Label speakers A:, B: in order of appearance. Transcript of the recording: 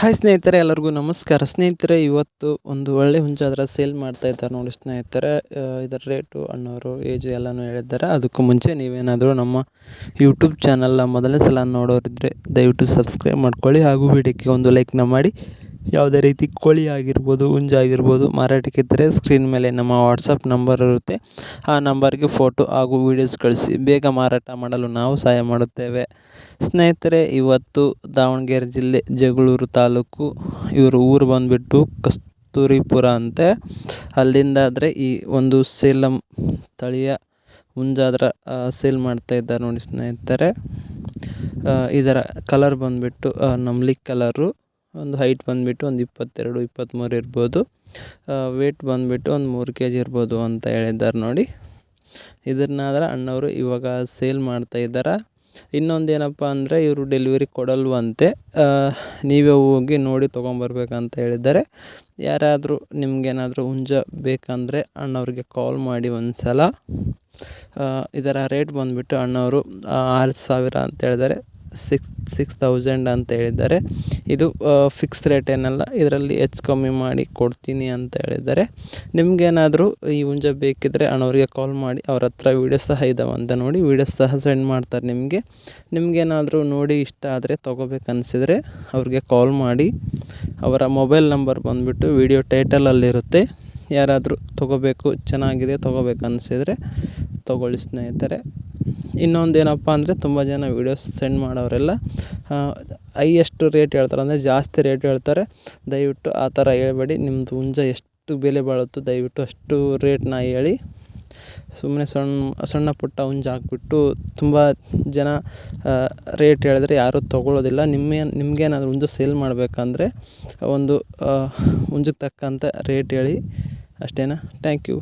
A: Hi ಸ್ನೇಹಿತರೆ, ಎಲ್ಲರಿಗೂ ನಮಸ್ಕಾರ. ಸ್ನೇಹಿತರೆ, ಇವತ್ತು ಒಂದು ಒಳ್ಳೆ ಹುಂಜಾದ್ರ ಸೇಲ್ ಮಾಡ್ತಾ ಇದ್ದಾರೆ ನೋಡಿ ಸ್ನೇಹಿತರೆ. ಇದರ ರೇಟು ಅಣ್ಣವರು ಏಜು ಎಲ್ಲನೂ ಹೇಳಿದ್ದಾರೆ. ಅದಕ್ಕೂ ಮುಂಚೆ ನೀವೇನಾದರೂ ನಮ್ಮ ಯೂಟ್ಯೂಬ್ ಚಾನಲ್ನ ಮೊದಲನೇ ಸಲ ನೋಡೋರಿದ್ದರೆ ದಯವಿಟ್ಟು ಸಬ್ಸ್ಕ್ರೈಬ್ ಮಾಡ್ಕೊಳ್ಳಿ ಹಾಗೂ ವೀಡಿಯೋಕ್ಕೆ ಒಂದು ಲೈಕ್ನ ಮಾಡಿ. ಯಾವುದೇ ರೀತಿ ಕೋಳಿ ಆಗಿರ್ಬೋದು, ಹುಂಜ ಆಗಿರ್ಬೋದು ಮಾರಾಟಕ್ಕಿದ್ದರೆ ಸ್ಕ್ರೀನ್ ಮೇಲೆ ನಮ್ಮ ವಾಟ್ಸಪ್ ನಂಬರ್ ಇರುತ್ತೆ. ಆ ನಂಬರ್ಗೆ ಫೋಟೋ ಹಾಗೂ ವೀಡಿಯೋಸ್ ಕಳಿಸಿ. ಬೇಗ ಮಾರಾಟ ಮಾಡಲು ನಾವು ಸಹಾಯ ಮಾಡುತ್ತೇವೆ. ಸ್ನೇಹಿತರೆ, ಇವತ್ತು ದಾವಣಗೆರೆ ಜಿಲ್ಲೆ, ಜಗಳೂರು ತಾಲೂಕು, ಇವರು ಊರು ಬಂದುಬಿಟ್ಟು ಕಸ್ತೂರಿಪುರ ಅಂತೆ. ಅಲ್ಲಿಂದ ಆದರೆ ಈ ಒಂದು ಸೇಲಂ ತಳಿಯ ಹುಂಜಾದ್ರ ಸೇಲ್ ಮಾಡ್ತಾ ಇದ್ದಾರೆ ನೋಡಿ ಸ್ನೇಹಿತರೆ. ಇದರ ಕಲರ್ ಬಂದುಬಿಟ್ಟು ನಮ್ಲಿ ಕಲರು ಒಂದು ಹೈಟ್ ಬಂದುಬಿಟ್ಟು ಒಂದು ಇಪ್ಪತ್ತೆರಡು ಇಪ್ಪತ್ತ್ಮೂರು ಇರ್ಬೋದು. ವೇಟ್ ಬಂದುಬಿಟ್ಟು ಒಂದು ಮೂರು ಕೆ ಜಿ ಇರ್ಬೋದು ಅಂತ ಹೇಳಿದ್ದಾರೆ ನೋಡಿ. ಇದನ್ನಾದ್ರೆ ಅಣ್ಣವರು ಇವಾಗ ಸೇಲ್ ಮಾಡ್ತಾ ಇದ್ದಾರೆ? ಇನ್ನೊಂದು ಏನಪ್ಪ ಅಂದರೆ ಇವರು ಡೆಲಿವರಿ ಕೊಡಲ್ವಂತೆ. ನೀವೇ ಹೋಗಿ ನೋಡಿ ತೊಗೊಂಬರ್ಬೇಕಂತ ಹೇಳಿದ್ದಾರೆ. ಯಾರಾದರೂ ನಿಮಗೇನಾದರೂ ಹುಂಜ ಬೇಕಂದರೆ ಅಣ್ಣವ್ರಿಗೆ ಕಾಲ್ ಮಾಡಿ ಒಂದು ಸಲ ಇದರ ರೇಟ್ ಬಂದುಬಿಟ್ಟು ಅಣ್ಣವರು ಆರು ಸಾವಿರ ಅಂತ ಹೇಳಿದ್ದಾರೆ. ಸಿಕ್ಸ್ ಸಿಕ್ಸ್ ತೌಸಂಡ್ ಅಂತ ಹೇಳಿದ್ದಾರೆ. ಇದು ಫಿಕ್ಸ್ ರೇಟ್ ಏನಲ್ಲ, ಇದರಲ್ಲಿ ಹೆಚ್ಚು ಕಮ್ಮಿ ಮಾಡಿ ಕೊಡ್ತೀನಿ ಅಂತ ಹೇಳಿದ್ದಾರೆ. ನಿಮಗೇನಾದರೂ ಈ ಹುಂಜ ಬೇಕಿದ್ದರೆ ಅಣ್ಣವ್ರಿಗೆ ಕಾಲ್ ಮಾಡಿ, ಅವ್ರ ಹತ್ರ ವೀಡಿಯೋ ಸಹ ಇದ್ದಾವೆ ಅಂತ ನೋಡಿ ವೀಡಿಯೋ ಸಹ ಸೆಂಡ್ ಮಾಡ್ತಾರೆ ನಿಮಗೆ. ನಿಮಗೇನಾದರೂ ನೋಡಿ ಇಷ್ಟ ಆದರೆ ತೊಗೋಬೇಕು ಅನಿಸಿದರೆ ಅವ್ರಿಗೆ ಕಾಲ್ ಮಾಡಿ. ಅವರ ಮೊಬೈಲ್ ನಂಬರ್ ಬಂದುಬಿಟ್ಟು ವಿಡಿಯೋ ಟೈಟಲಲ್ಲಿರುತ್ತೆ ಯಾರಾದರೂ ತೊಗೋಬೇಕು, ಚೆನ್ನಾಗಿದೆ ತೊಗೋಬೇಕು ಅನಿಸಿದರೆ ತೊಗೊಳ್ಳಿ ಸ್ನೇಹಿತರೆ. ಇನ್ನೊಂದು ಏನಪ್ಪ ಅಂದರೆ ತುಂಬ ಜನ ವೀಡಿಯೋಸ್ ಸೆಂಡ್ ಮಾಡೋರೆಲ್ಲ ಹೈಯೆಸ್ಟ್ ರೇಟ್ ಹೇಳ್ತಾರೆ, ಅಂದರೆ ಜಾಸ್ತಿ ರೇಟ್ ಹೇಳ್ತಾರೆ. ದಯವಿಟ್ಟು ಆ ಥರ ಹೇಳ್ಬೇಡಿ. ನಿಮ್ಮದು ಹುಂಜ ಎಷ್ಟು ಬೆಲೆ ಬಾಳುತ್ತೋ ದಯವಿಟ್ಟು ಅಷ್ಟು ರೇಟ್ನ ಹೇಳಿ. ಸುಮ್ಮನೆ ಸಣ್ಣ ಸಣ್ಣ ಪುಟ್ಟ ಹುಂಜ ಹಾಕ್ಬಿಟ್ಟು ತುಂಬ ಜನ ರೇಟ್ ಹೇಳಿದ್ರೆ ಯಾರೂ ತೊಗೊಳ್ಳೋದಿಲ್ಲ ನಿಮ್ಮ ನಿಮಗೇನಾದ್ರು ಹುಂಜ ಸೇಲ್ ಮಾಡಬೇಕಂದ್ರೆ ಒಂದು ಹುಂಜಕ್ಕೆ ತಕ್ಕಂಥ ರೇಟ್ ಹೇಳಿ. ಅಷ್ಟೇನಾ? Thank you